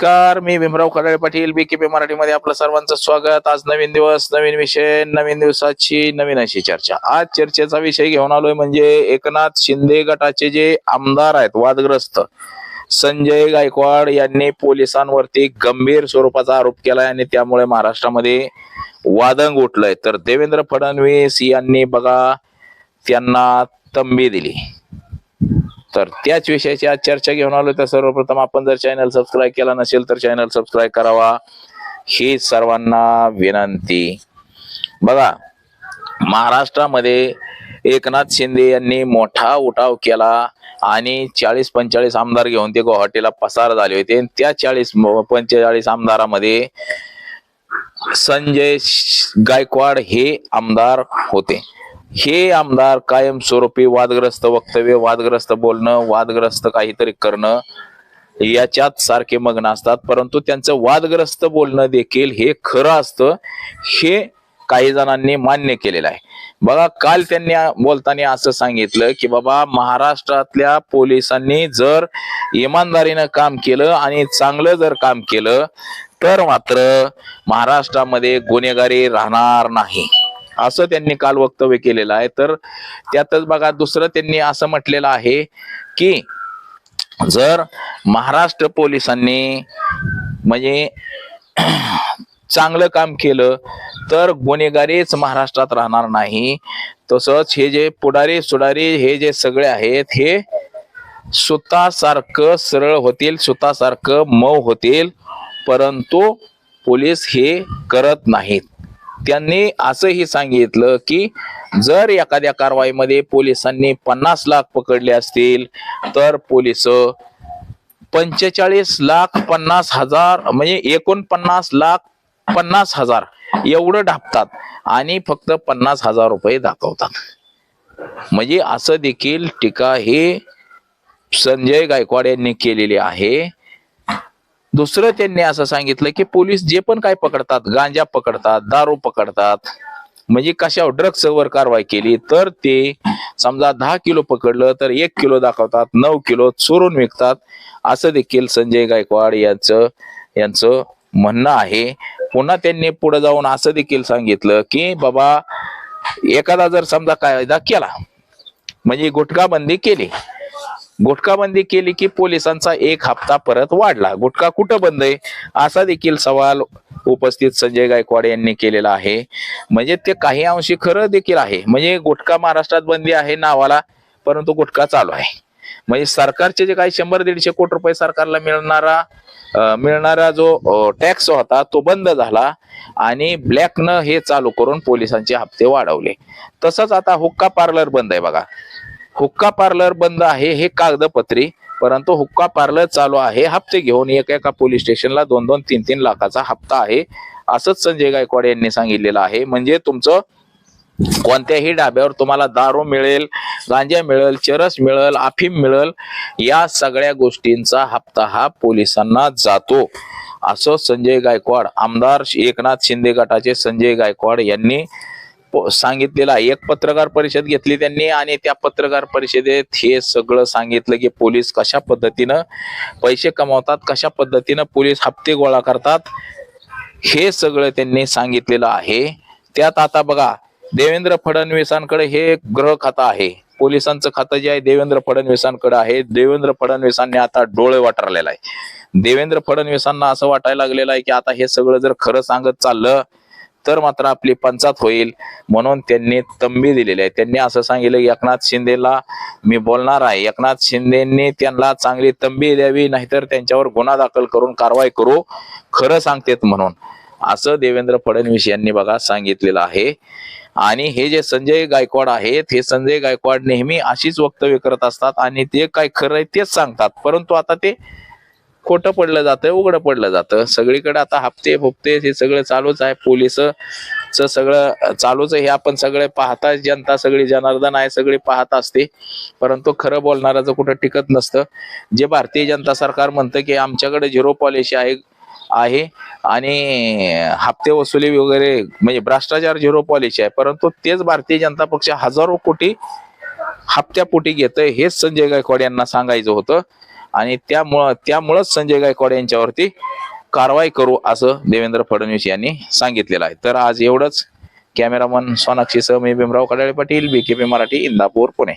नमस्कार मी भीमराव खडाळे पाटील बीकेपी मराठीमध्ये आपलं सर्वांचं स्वागत. आज नवीन दिवस नवीन विषय नवीन दिवसाची नवीन अशी चर्चा. आज चर्चेचा विषय घेऊन आलोय म्हणजे एकनाथ शिंदे गटाचे जे आमदार आहेत वादग्रस्त संजय गायकवाड यांनी पोलिसांवरती गंभीर स्वरूपाचा आरोप केलाय आणि त्यामुळे महाराष्ट्रामध्ये वादंग उठलंय. तर देवेंद्र फडणवीस यांनी बघा त्यांना तंबी दिली. तर त्याच विषयाची आज चर्चा घेऊन आलो तर सर्वप्रथम आपण जर चॅनल सबस्क्राईब केला नसेल तर चॅनल सबस्क्राईब करावा. ही सर्वांना विनंती. बघा महाराष्ट्रामध्ये एकनाथ शिंदे यांनी मोठा उठाव केला आणि चाळीस पंचेचाळीस आमदार घेऊन ते गुवाहाटीला पसार झाले होते. आणि त्या चाळीस पंचेचाळीस आमदारामध्ये संजय गायकवाड हे आमदार होते. हे आमदार कायमस्वरूपी वादग्रस्त वक्तव्य वादग्रस्त बोलणं वादग्रस्त काहीतरी करणं याच्यात सारखे मग्न असतात. परंतु त्यांचं वादग्रस्त बोलणं देखील हे खरं असतं हे काही जणांनी मान्य केलेलं आहे. बघा काल त्यांनी बोलताना असं सांगितलं की बाबा महाराष्ट्रातल्या पोलिसांनी जर इमानदारीनं काम केलं आणि चांगलं जर काम केलं तर मात्र महाराष्ट्रामध्ये गुन्हेगारी राहणार नाही. असं त्यांनी काल वक्तव्य केलेलं आहे. तर त्यातच बघा दुसरं त्यांनी असं म्हटलेलं आहे की जर महाराष्ट्र पोलिसांनी म्हणजे चांगलं काम केलं तर गुन्हेगारीच महाराष्ट्रात राहणार नाही. तसंच हे जे पुढारी सुडारी हे जे सगळे आहेत हे सुतासारखं सरळ होतील सुतासारखं मऊ होतील परंतु पोलीस हे करत नाहीत. त्यांनी असंही सांगितलं की जर एखाद्या कारवाईमध्ये पोलिसांनी पन्नास लाख पकडले असतील तर पोलीस पंचेचाळीस लाख पन्नास हजार म्हणजे एकोणपन्नास लाख पन्नास हजार एवढं ढापतात आणि फक्त पन्नास हजार रुपये दाखवतात. म्हणजे असं देखील टीका ही संजय गायकवाड यांनी केलेली आहे. दुसरं त्यांनी असं सांगितलं की पोलीस जे पण काय पकडतात गांजा पकडतात दारू पकडतात म्हणजे कशावर ड्रग्सवर कारवाई केली तर ते समजा दहा किलो पकडलं तर एक किलो दाखवतात नऊ किलो चोरून विकतात. असं देखील संजय गायकवाड यांचं यांचं म्हणणं आहे. पुन्हा त्यांनी पुढे जाऊन असं देखील सांगितलं की बाबा एखादा जर समजा कायदा केला म्हणजे गुटखा बंदी केली गुटखाबंदी केली की पोलिसांचा एक हप्ता परत वाढला. गुटखा कुठं बंद आहे? असा देखील सवाल उपस्थित संजय गायकवाड यांनी केलेला आहे. म्हणजे ते काही अंशी खरं देखील आहे. म्हणजे गुटखा महाराष्ट्रात बंदी आहे नावाला परंतु गुटखा चालू आहे. म्हणजे सरकारचे जे काही शंभर दीडशे कोटी रुपये सरकारला मिळणारा मिळणारा जो टॅक्स होता तो बंद झाला आणि ब्लॅकनं हे चालू करून पोलिसांचे हप्ते वाढवले. तसंच आता हुक्का पार्लर बंद आहे बघा. हुक्का पार्लर बंद आहे हे कागदपत्री परंतु हुक्का पार्लर चालू आहे हप्ते घेऊन एका एका पोलीस स्टेशनला दोन दोन तीन तीन लाखाचा हप्ता आहे असंच संजय गायकवाड यांनी सांगितलेलं आहे. म्हणजे तुमचं कोणत्याही डाब्यावर तुम्हाला दारू मिळेल गांजा मिळेल चरस मिळेल अफीम मिळेल या सगळ्या गोष्टींचा हप्ता हा पोलिसांना जातो असं संजय गायकवाड आमदार एकनाथ शिंदे गटाचे संजय गायकवाड यांनी सांगितलेलं आहे. एक पत्रकार परिषद घेतली त्यांनी आणि त्या पत्रकार परिषदेत हे सगळं सांगितलं की पोलीस कशा पद्धतीनं पैसे कमावतात कशा पद्धतीनं पोलीस हप्ते गोळा करतात हे सगळं त्यांनी सांगितलेलं आहे. त्यात आता बघा देवेंद्र फडणवीसांकडे हे ग्रह खातं आहे. पोलिसांचं खातं जे आहे देवेंद्र फडणवीसांकडे आहे. देवेंद्र फडणवीसांनी आता डोळे वाटरलेला आहे. देवेंद्र फडणवीसांना असं वाटायला लागलेलं आहे की आता हे सगळं जर खरं सांगत चाललं तर मात्र आपली पंचात होईल म्हणून त्यांनी तंबी दिलेली आहे. त्यांनी असं सांगितलं की एकनाथ शिंदेला मी बोलणार आहे. एकनाथ शिंदेनी त्यांना चांगली तंबी द्यावी नाहीतर त्यांच्यावर गुन्हा दाखल करून कारवाई करू खरं सांगतेत म्हणून. असं देवेंद्र फडणवीस यांनी बघा सांगितलेलं आहे. आणि हे जे संजय गायकवाड आहेत हे संजय गायकवाड नेहमी अशीच वक्तव्य करत असतात आणि ते काय खरं आहे तेच सांगतात. परंतु आता ते खोटं पडलं जातं उघडं पडलं जातं. सगळीकडे आता हप्ते फुप्ते हे सगळं चालूच आहे. पोलीस च सगळं चालूच आहे. हे आपण सगळे पाहता जनता सगळी जनार्दन आहे सगळी पाहत असते. परंतु खरं बोलणाऱ्याचं कुठं टिकत नसतं जे भारतीय जनता सरकार म्हणतं की आमच्याकडे झिरो पॉलिसी आहे आहे आणि हप्ते वसुली वगैरे म्हणजे भ्रष्टाचार झिरो पॉलिसी आहे. परंतु तेच भारतीय जनता पक्ष हजारो कोटी हप्त्यापोटी घेतंय. हेच संजय गायकवाड यांना सांगायचं होतं. आणि त्यामुळं त्यामुळंच संजय गायकवाड यांच्यावरती कारवाई करू असं देवेंद्र फडणवीस यांनी सांगितलेलं आहे. तर आज एवढंच. कॅमेरामन सोनाक्षी सह मी भीमराव कडाळे पाटील बीकेपी मराठी इंदापूर पुणे.